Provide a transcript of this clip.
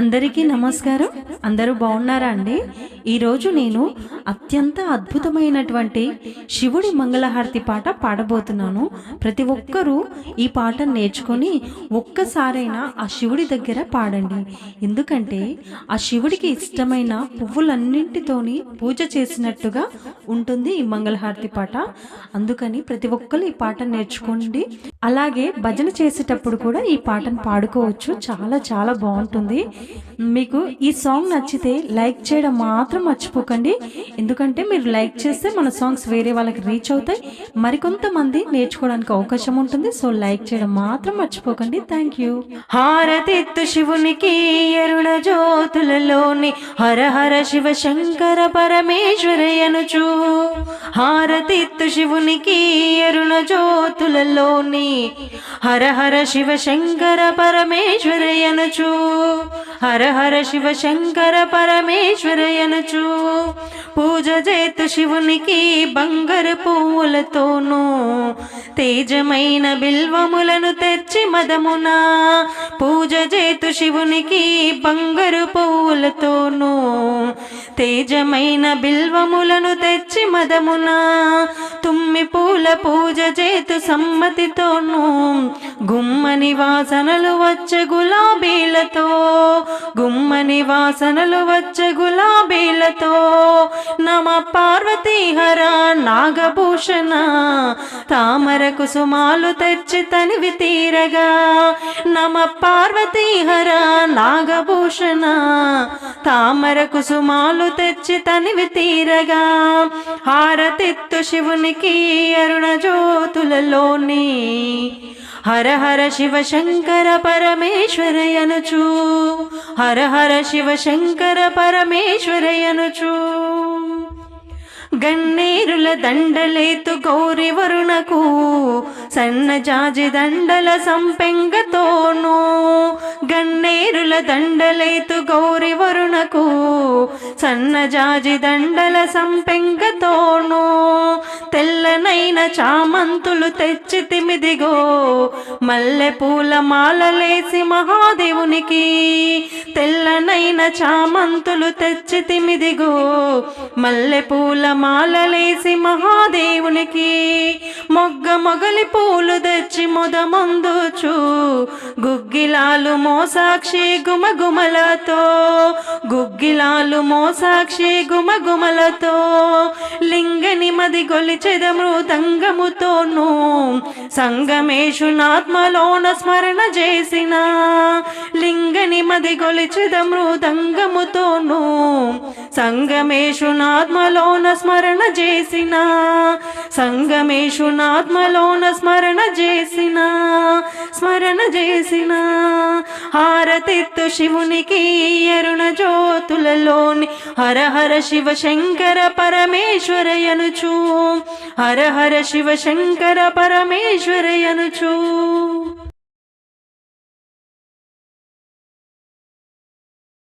అందరికీ నమస్కారం. అందరూ బాగున్నారా అండి? ఈరోజు నేను అత్యంత అద్భుతమైనటువంటి శివుడి మంగళహారతి పాట పాడబోతున్నాను. ప్రతి ఒక్కరూ ఈ పాట నేర్చుకొని ఒక్కసారైనా ఆ శివుడి దగ్గర పాడండి. ఎందుకంటే ఆ శివుడికి ఇష్టమైన పువ్వులన్నింటితోని పూజ చేసినట్టుగా ఉంటుంది ఈ మంగళహారతి పాట. అందుకని ప్రతి ఒక్కరు ఈ పాట నేర్చుకోండి. అలాగే భజన చేసేటప్పుడు కూడా ఈ పాటను పాడుకోవచ్చు. చాలా చాలా బాగుంటుంది. మీకు ఈ సాంగ్ నచ్చితే లైక్ చేయడం మాత్రం మర్చిపోకండి. ఎందుకంటే మీరు లైక్ చేస్తే మన సాంగ్స్ వేరే వాళ్ళకి రీచ్ అవుతాయి. మరికొంతమంది నేర్చుకోవడానికి అవకాశం ఉంటుంది. సో లైక్ చేయడం మాత్రం మర్చిపోకండి. థ్యాంక్ యూ హారతిత్తు శివునికి ఎరుణ జ్యోతులలోని హర హర శివ శంకర పరమేశ్వరయనుచు హారతిత్తు శివునికి ఎరుణ జ్యోతులలోని హర హర శివ శంకర పరమేశ్వరయనుచు హర హర శివ శంకర పరమేశ్వరయనుచు పూజ చేతు శివునికి బంగారు పువ్వులతోనూ తేజమైన బిల్వములను తెచ్చి మదమున పూజ చేతు శివునికి బంగారు పువ్వులతోనూ తేజమైన బిల్వములను తెచ్చి మదమున తుమ్మి పూల పూజ చేతు సమ్మతితోనూ గుమ్మని వాసనలు వచ్చే గులాబీలతో గుమ్మని వాసనలు వచ్చే గులాబీలతో నమ పార్వతీ హర నాగభూషణ తామర కుసుమాలు తెచ్చి తనివి తీరగా నమ పార్వతీ హర నాగభూషణ తామర కుసుమాలు తెచ్చి తనివి తీరగా హారతిత్తు శివునికి అరుణ జ్యోతులలోని హర హర శివ శంకర పరమేశ్వరయనుచు హర హర శివ శంకర పరమేశ్వరయనుచు గన్నేరుల దండలేతు గౌరి వరుణకు సన్నజాజి దండల సంపెంగతోను గన్నేరుల దండలేతు గౌరి వరుణకు సన్నజాజి దండల సంపెంగతోను తెల్లనైన చామంతులు తెచ్చి తిమిదిగో మల్లె పూల మాలలేసి మహాదేవునికి తెల్లనైన చామంతులు తెచ్చి తిమిదిగో మల్లె పూల మాలలేసి మహాదేవునికి మొగలి పూలు తెచ్చి మొదమందుచు గుగ్గిలాలు మోసాక్షి గుమగుమలతో గుగ్గిలాలు మోసాక్షి గుమగుమలతో లింగని మది గొలిచెద మృదంగముతోను సంగమేషునాత్మలోన స్మరణ చేసినా. అది మది గొలిచెద మృదంగముతోను సంగమేశునాత్మలోన స్మరణ చేసిన. సంగమేశునాత్మలోన స్మరణ చేసిన. స్మరణ చేసిన. హారతిత్తు శివునికి అరుణ జ్యోతులలోని హర హర శివ శంకర పరమేశ్వరయనుచు. హర హర శివ శంకర పరమేశ్వరయనుచూ.